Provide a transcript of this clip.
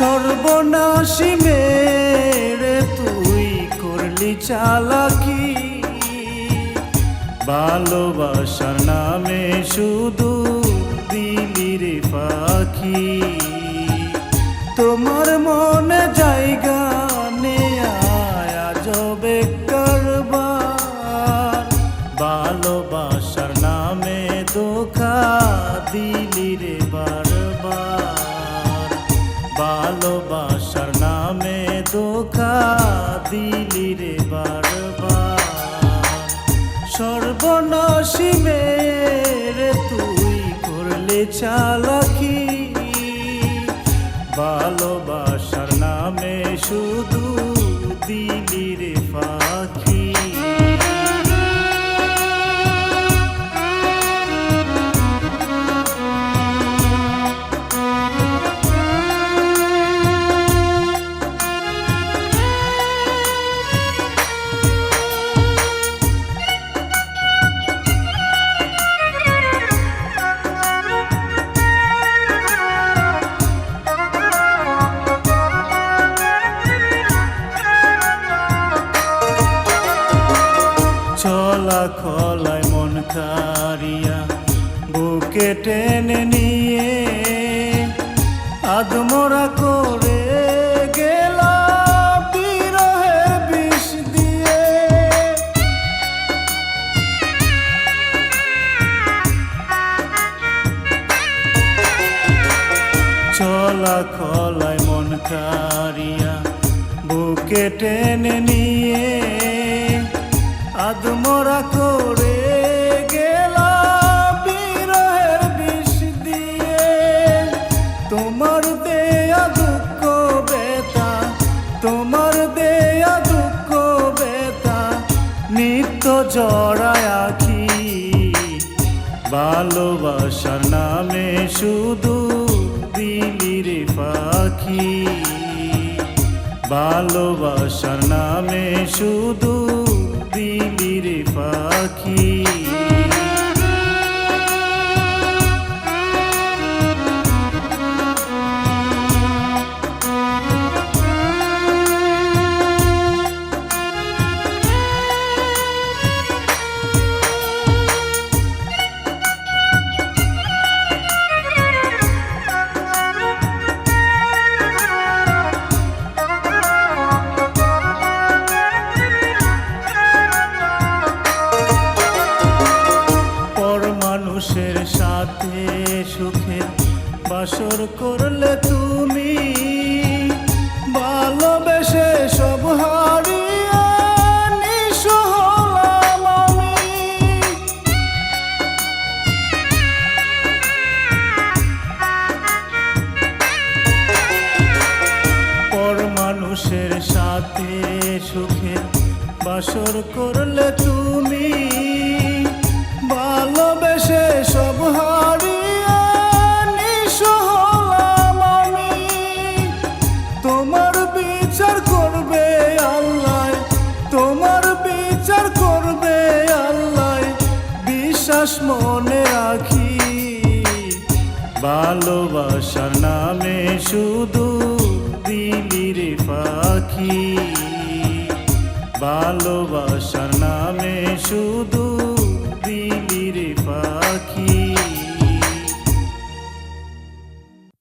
সর্বনাশী মেরে তুই করলি চালাকি। ভালোবাসার নামে শুধু সর্বনাশী মেরে তুই করলে চালাকি ভালোবাসার চলা খলায় মন কারিয়া, বুকে টেনে নিয়ে আদমরা করে গেলা বিরহের বিষ দিয়ে। চলা খলায় মন কারিয়া, বুকে টেনে নিয়ে আদমরা করে গেলা বিরহের বিষ দিয়ে। তোমার দেয়া দুঃখ বেতা, তোমার দেয়া দুঃখ বেতা, নিত্য জড়ায় আখি। ভালোবাসার নামে শুধু দিলি রে পাখি। ভালোবাসার নামে শুধু দিলি রে পাখি বাসর করলে তুমি ভালোবেসে সব মানুষের সাথে সুখের বাসর করলে তুমি ভালোবেসে সব ভালোবাসা নামে শুধু দিলি পাখি। ভালোবাসা নামে শুধু দিলি পাখি।